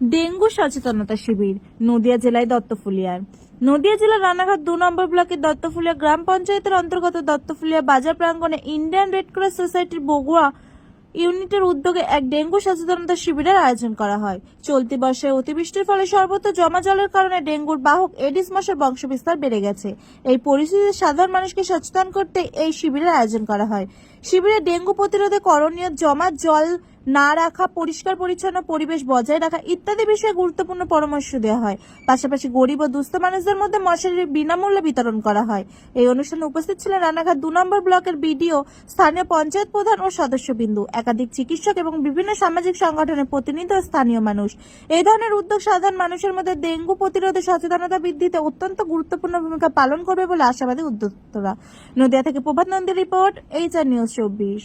Dengue সচেতনতা শিবির, নদিয়া জেলায় দত্তফুলিয়ার নদিয়া জেলার রানাঘাট দু নম্বর ব্লকের দত্তফুলিয়া গ্রাম পঞ্চায়েতের অন্তর্গত দত্তফুলিয়া বাজার প্রাঙ্গণে ইন্ডিয়ান রেড ক্রস সোসাইটির বগুড়া ইউনিটের উদ্যোগে এক ডেঙ্গু সচেতনতা শিবিরের আয়োজন করা হয়। চলতি বর্ষে অতিবৃষ্টির ফলে সর্বত্র জমা জলের কারণে ডেঙ্গুর বাহক এডিস মশার বংশবিস্তার বেড়ে গেছে। এই পরিস্থিতিতে সাধারণ মানুষকে সচেতন করতে এই শিবিরের আয়োজন করা হয়। শিবিরে ডেঙ্গু প্রতিরোধে করণীয় জমা জল না রাখা, পরিষ্কার, পরিচ্ছন্ন পরিবেশ বজায় রাখা ইত্যাদি বিষয়ে গুরুত্বপূর্ণ পরামর্শ দেওয়া হয়। পাশাপাশি গরিব ও দুস্থ মানুষদের মধ্যে মশারির বিনামূল্যে বিতরণ করা হয়। এই অনুষ্ঠানে উপস্থিত ছিলেন রানাঘাট দু নম্বর ব্লকের বিডিও, স্থানীয় পঞ্চায়েত প্রধান ও সদস্যবিন্দু, একাধিক চিকিৎসক এবং বিভিন্ন সামাজিক সংগঠনের প্রতিনিধি ও স্থানীয় মানুষ। এই ধরনের উদ্যোগ সাধারণ মানুষের মধ্যে ডেঙ্গু প্রতিরোধে সচেতনতা বৃদ্ধিতে অত্যন্ত গুরুত্বপূর্ণ ভূমিকা পালন করবে বলে আশাবাদী উদ্যোক্তরা। নদিয়া থেকে প্রভাত নন্দীর রিপোর্ট এইচ আর নিউজ চব্বিশ।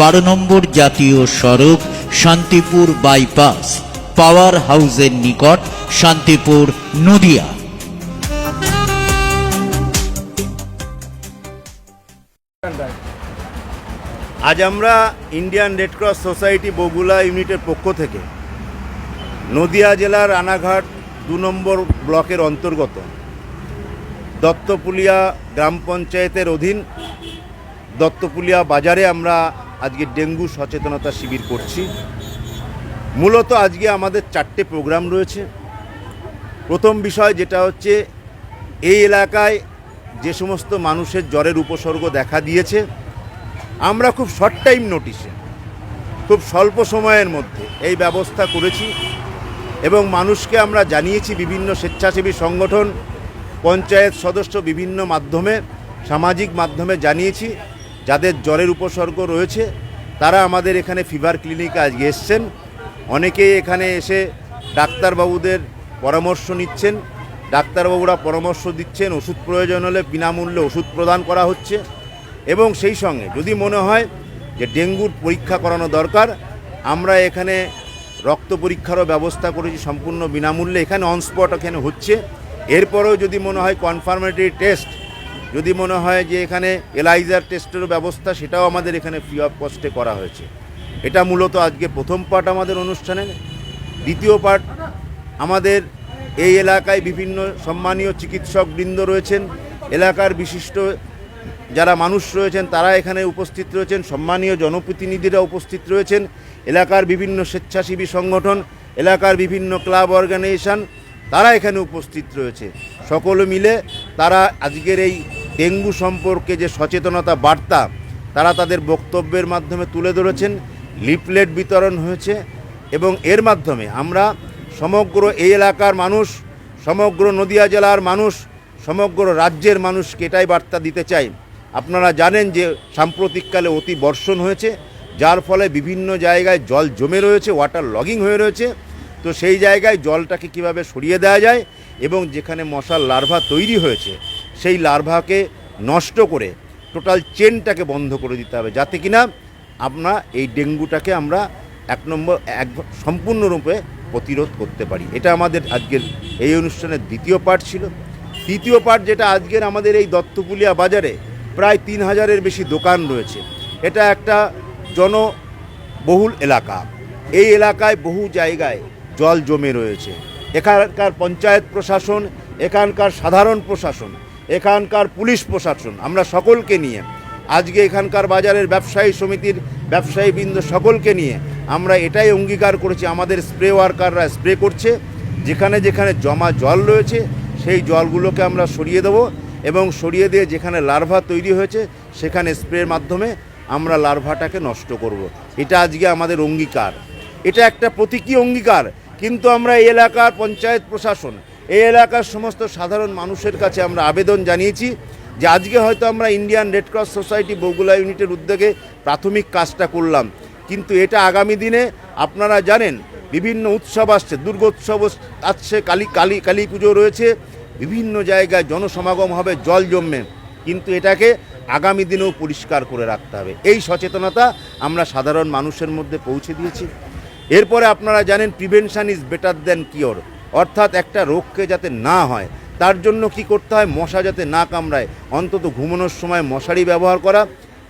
বারো নম্বর জাতীয় সড়ক, শান্তিপুর বাইপাস, পাওয়ার হাউসের নিকট, শান্তিপুর, নদিয়া। আজ আমরা ইন্ডিয়ান রেডক্রস সোসাইটি বগুলা ইউনিটের পক্ষ থেকে নদিয়া জেলার রানাঘাট দু নম্বর ব্লকের অন্তর্গত দত্তপুলিয়া গ্রাম পঞ্চায়েতের অধীন দত্তপুলিয়া বাজারে আমরা আজকে ডেঙ্গু সচেতনতা শিবির করছি। মূলত আজকে আমাদের চারটে প্রোগ্রাম রয়েছে। প্রথম বিষয় যেটা হচ্ছে, এই এলাকায় যে সমস্ত মানুষের জ্বরের উপসর্গ দেখা দিয়েছে, আমরা খুব শর্ট টাইম নোটিশে খুব স্বল্প সময়ের মধ্যে এই ব্যবস্থা করেছি এবং মানুষকে আমরা জানিয়েছি বিভিন্ন স্বেচ্ছাসেবী সংগঠন, পঞ্চায়েত সদস্য বিভিন্ন মাধ্যমে, সামাজিক মাধ্যমে জানিয়েছি। যাদের জ্বরের উপসর্গ রয়েছে, তারা আমাদের এখানে ফিভার ক্লিনিকে আজকে এসছেন। অনেকেই এখানে এসে ডাক্তারবাবুদের পরামর্শ নিচ্ছেন। ডাক্তারবাবুরা পরামর্শ দিচ্ছেন, ওষুধ প্রয়োজন হলে বিনামূল্যে ওষুধ প্রদান করা হচ্ছে। এবং সেই সঙ্গে যদি মনে হয় যে ডেঙ্গুর পরীক্ষা করানো দরকার, আমরা এখানে রক্ত পরীক্ষারও ব্যবস্থা করেছি সম্পূর্ণ বিনামূল্যে। এখানে অনস্পট এখানে হচ্ছে। এরপরেও যদি মনে হয় কনফার্মেটরি টেস্ট যদি মনে হয় যে এখানে এলাইজার টেস্টেরও ব্যবস্থা, সেটাও আমাদের এখানে ফ্রি অফ কস্টে করা হয়েছে। এটা মূলত আজকে প্রথম পার্ট আমাদের অনুষ্ঠানে দ্বিতীয় পার্ট আমাদের এই এলাকায় বিভিন্ন সম্মানীয় চিকিৎসক বৃন্দ রয়েছেন। এলাকার বিশিষ্ট যারা মানুষ রয়েছেন, তারা এখানে উপস্থিত রয়েছেন। সম্মানীয় জনপ্রতিনিধিরা উপস্থিত রয়েছেন। এলাকার বিভিন্ন স্বেচ্ছাসেবী সংগঠন, এলাকার বিভিন্ন ক্লাব অর্গানাইজেশন, তারা এখানে উপস্থিত রয়েছে। সকলে মিলে তারা আজকের এই ডেঙ্গু সম্পর্কে যে সচেতনতা বার্তা, তারা তাদের বক্তব্যের মাধ্যমে তুলে ধরেছেন, লিফলেট বিতরণ হয়েছে এবং এর মাধ্যমে আমরা সমগ্র এই এলাকার মানুষ, সমগ্র নদিয়া জেলার মানুষ, সমগ্র রাজ্যের মানুষকে এটাই বার্তা দিতে চাই। আপনারা জানেন যে সাম্প্রতিককালে অতি বর্ষণ হয়েছে, যার ফলে বিভিন্ন জায়গায় জল জমে রয়েছে, ওয়াটার লগিং হয়ে রয়েছে। তো সেই জায়গায় জলটাকে কীভাবে সরিয়ে দেওয়া যায় এবং যেখানে মশার লার্ভা তৈরি হয়েছে সেই লার্ভাকে নষ্ট করে টোটাল চেনটাকে বন্ধ করে দিতে হবে যাতে কিনা আমরা এই ডেঙ্গুটাকে আমরা এক নম্বর, এক সম্পূর্ণরূপে প্রতিরোধ করতে পারি। এটা আমাদের আজকের এই অনুষ্ঠানের দ্বিতীয় পার্ট ছিল। তৃতীয় পার্ট যেটা আজকের আমাদের এই দত্তপুলিয়া বাজারে প্রায় তিন হাজারের বেশি দোকান রয়েছে। এটা একটা জনবহুল এলাকা। এই এলাকায় বহু জায়গায় জল জমে রয়েছে। এখানকার পঞ্চায়েত প্রশাসন, এখানকার সাধারণ প্রশাসন এখানকার পুলিশ প্রশাসন, আমরা সকলকে নিয়ে, আজকে এখানকার বাজারের ব্যবসায়ী সমিতির ব্যবসায়ীবৃন্দ সকলকে নিয়ে, আমরা এটাই অঙ্গীকার করেছি, আমাদের স্প্রে ওয়ার্কাররা স্প্রে করছে, যেখানে যেখানে জমা জল রয়েছে, সেই জলগুলোকে আমরা সরিয়ে দেবো এবং সরিয়ে দিয়ে যেখানে লার্ভা তৈরি হয়েছে, সেখানে স্প্রের মাধ্যমে আমরা লার্ভাটাকে নষ্ট করব। এটা আজকে আমাদের অঙ্গীকার এটা একটা প্রতীকী অঙ্গীকার, কিন্তু আমরা এই এলাকার পঞ্চায়েত প্রশাসন এই এলাকার সমস্ত সাধারণ মানুষের কাছে আমরা আবেদন জানিয়েছি যে আজকে হয়তো আমরা Indian red cross society Bagula ইউনিটের উদ্যোগে প্রাথমিক কাজটা করলাম। কিন্তু এটা আগামী দিনে আপনারা জানেন, বিভিন্ন উৎসব আসছে, দুর্গোৎসব আসছে, কালী কালী কালী পুজো রয়েছে, বিভিন্ন জায়গায় জনসমাগম হবে, জল জমবে। কিন্তু এটাকে আগামী দিনেও পরিষ্কার করে রাখতে হবে। এই সচেতনতা আমরা সাধারণ মানুষের মধ্যে পৌঁছে দিয়েছি। এরপরে আপনারা জানেন prevention is better than cure অর্থাৎ একটা রোগকে যাতে না হয়, তার জন্য কি করতে হয়? মশা যাতে না কামড়ায়, অন্তত ঘুমানোর সময় মশারি ব্যবহার করা।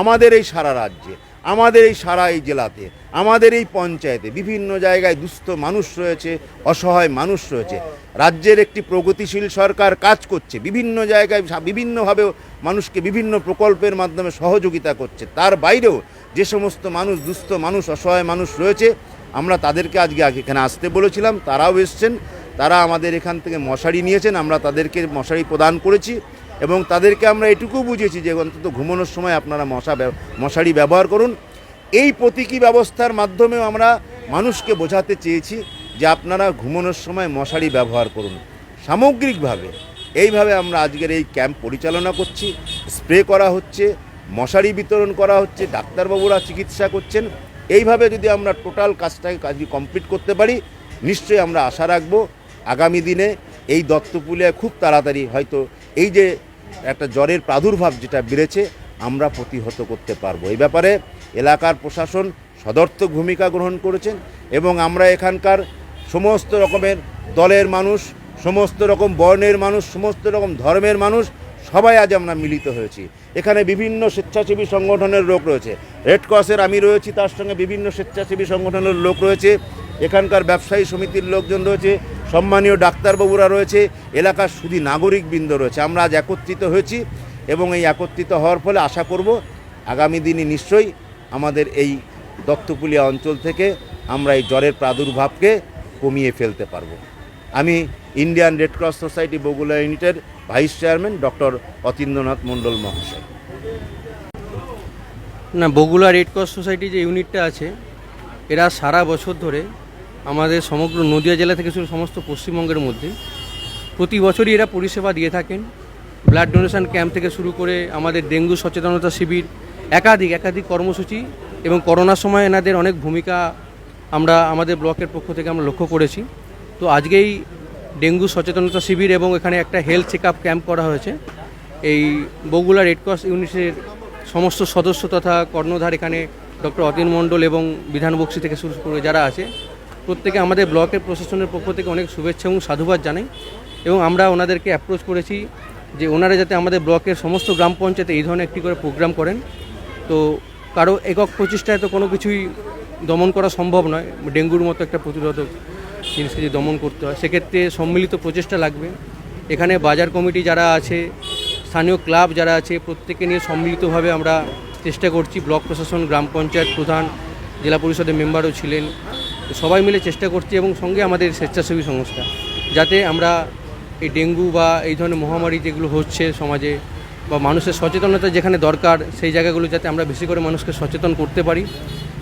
আমাদের এই সারা রাজ্যে, আমাদের এই সারা এই জেলাতে, আমাদের এই পঞ্চায়েতে বিভিন্ন জায়গায় দুস্থ মানুষ রয়েছে, অসহায় মানুষ রয়েছে। রাজ্যের একটি প্রগতিশীল সরকার কাজ করছে, বিভিন্ন জায়গায় বিভিন্নভাবে মানুষকে বিভিন্ন প্রকল্পের মাধ্যমে সহযোগিতা করছে। তার বাইরেও যে সমস্ত মানুষ, দুস্থ মানুষ, অসহায় মানুষ রয়েছে, আমরা তাদেরকে আজকে এখানে আসতে বলেছিলাম, তারাও এসছেন। তারা আমাদের এখান থেকে মশারি নিয়েছেন, আমরা তাদেরকে মশারি প্রদান করেছি এবং তাদেরকে আমরা এটুকু বুঝেছি যে অন্তত ঘুমানোর সময় আপনারা মশা মশারি ব্যবহার করুন। এই প্রতীকী ব্যবস্থার মাধ্যমেও আমরা মানুষকে বোঝাতে চেয়েছি যে আপনারা ঘুমানোর সময় মশারি ব্যবহার করুন। সামগ্রিকভাবে এইভাবে আমরা আজকের এই ক্যাম্প পরিচালনা করছি, স্প্রে করা হচ্ছে, মশারি বিতরণ করা হচ্ছে, ডাক্তারবাবুরা চিকিৎসা করছেন। এইভাবে যদি আমরা টোটাল কাজটাকে কাজ কমপ্লিট করতে পারি, নিশ্চয়ই আমরা আশা রাখব আগামী দিনে এই দত্তপুলিয়ায় খুব তাড়াতাড়ি হয়তো এই যে একটা জ্বরের প্রাদুর্ভাব যেটা বেড়েছে, আমরা প্রতিহত করতে পারব। এই ব্যাপারে এলাকার প্রশাসন সদর্থক ভূমিকা গ্রহণ করেছেন এবং আমরা এখানকার সমস্ত রকমের দলের মানুষ, সমস্ত রকম বর্ণের মানুষ, সমস্ত রকম ধর্মের মানুষ সবাই আজ আমরা মিলিত হয়েছি। এখানে বিভিন্ন স্বেচ্ছাসেবী সংগঠনের লোক রয়েছে। রেড ক্রসের আমি রয়েছি, তার সঙ্গে বিভিন্ন স্বেচ্ছাসেবী সংগঠনের লোক রয়েছে। এখানকার ব্যবসায়ী সমিতির লোকজন রয়েছে। সম্মানীয় ডাক্তারবাবুরা রয়েছে, এলাকার শুধু নাগরিকবৃন্দ রয়েছে। আমরা আজ একত্রিত হয়েছি এবং এই একত্রিত হওয়ার ফলে আশা করব আগামী দিনে নিশ্চয়ই আমাদের এই দত্তপুলিয়া অঞ্চল থেকে আমরা এই জ্বরের প্রাদুর্ভাবকে কমিয়ে ফেলতে পারব। আমি Indian red cross society Bagula ইউনিটের vice chairman doctor Atindranath Mondal মহাশয়। না, বগুড়া রেড ক্রস সোসাইটি যে ইউনিটটা আছে, এরা সারা বছর ধরে আমাদের সমগ্র নদিয়া জেলা থেকে শুরু সমস্ত পশ্চিমবঙ্গের মধ্যে। প্রতি বছরই এরা পরিষেবা দিয়ে থাকেন। ব্লাড ডোনেশন ক্যাম্প থেকে শুরু করে আমাদের ডেঙ্গু সচেতনতা শিবির, একাধিক একাধিক কর্মসূচি এবং করোনার সময় এনাদের অনেক ভূমিকা আমরা আমাদের ব্লকের পক্ষ থেকে আমরা লক্ষ্য করেছি। তো আজকেই ডেঙ্গু সচেতনতা শিবির এবং এখানে একটা হেলথ চেক আপ ক্যাম্প করা হয়েছে। এই বগুড়া রেড ক্রস ইউনিটের সমস্ত সদস্য তথা কর্ণধার এখানে ডক্টর অতীন মণ্ডল এবং বিধানবক্সি থেকে শুরু করে যারা আছে প্রত্যেকে আমাদের ব্লকের প্রশাসনের পক্ষ থেকে অনেক শুভেচ্ছা এবং সাধুবাদ জানাই এবং আমরা ওনাদেরকে অ্যাপ্রোচ করেছি যে ওনারা যাতে আমাদের ব্লকের সমস্ত গ্রাম পঞ্চায়েতে এই ধরনের একটি করে প্রোগ্রাম করেন। তো কারও একক প্রচেষ্টায় তো কোনো কিছুই দমন করা সম্ভব নয়। ডেঙ্গুর মতো একটা প্রতিরোধক জিনিসকে যে দমন করতে হয়, সেক্ষেত্রে সম্মিলিত প্রচেষ্টা লাগবে। এখানে বাজার কমিটি যারা আছে, স্থানীয় ক্লাব যারা আছে প্রত্যেকে নিয়ে সম্মিলিতভাবে আমরা চেষ্টা করছি। ব্লক প্রশাসন, গ্রাম পঞ্চায়েত প্রধান, জেলা পরিষদের মেম্বারও ছিলেন। সবাই মিলে চেষ্টা করছি এবং সঙ্গে আমাদের স্বেচ্ছাসেবী সংস্থা, যাতে আমরা এই ডেঙ্গু বা এই ধরনের মহামারী যেগুলো হচ্ছে সমাজে বা মানুষের সচেতনতা যেখানে দরকার, সেই জায়গাগুলো যাতে আমরা বেশি করে মানুষকে সচেতন করতে পারি।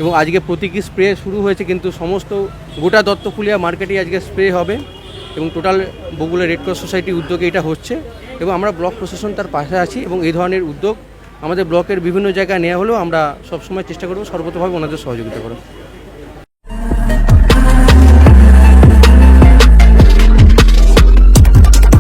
এবং আজকে প্রতীকী স্প্রে শুরু হয়েছে কিন্তু সমস্ত গোটা দত্তফুলিয়া মার্কেটে আজকে স্প্রে হবে এবং টোটাল বগুলা রেড ক্রস সোসাইটির উদ্যোগে এটা হচ্ছে এবং আমরা ব্লক প্রশাসন তার পাশে আছি এবং এই ধরনের উদ্যোগ আমাদের ব্লকের বিভিন্ন জায়গায় নেওয়া হলেও আমরা সবসময় চেষ্টা করব সর্বতভাবে ওনাদের সহযোগিতা করার।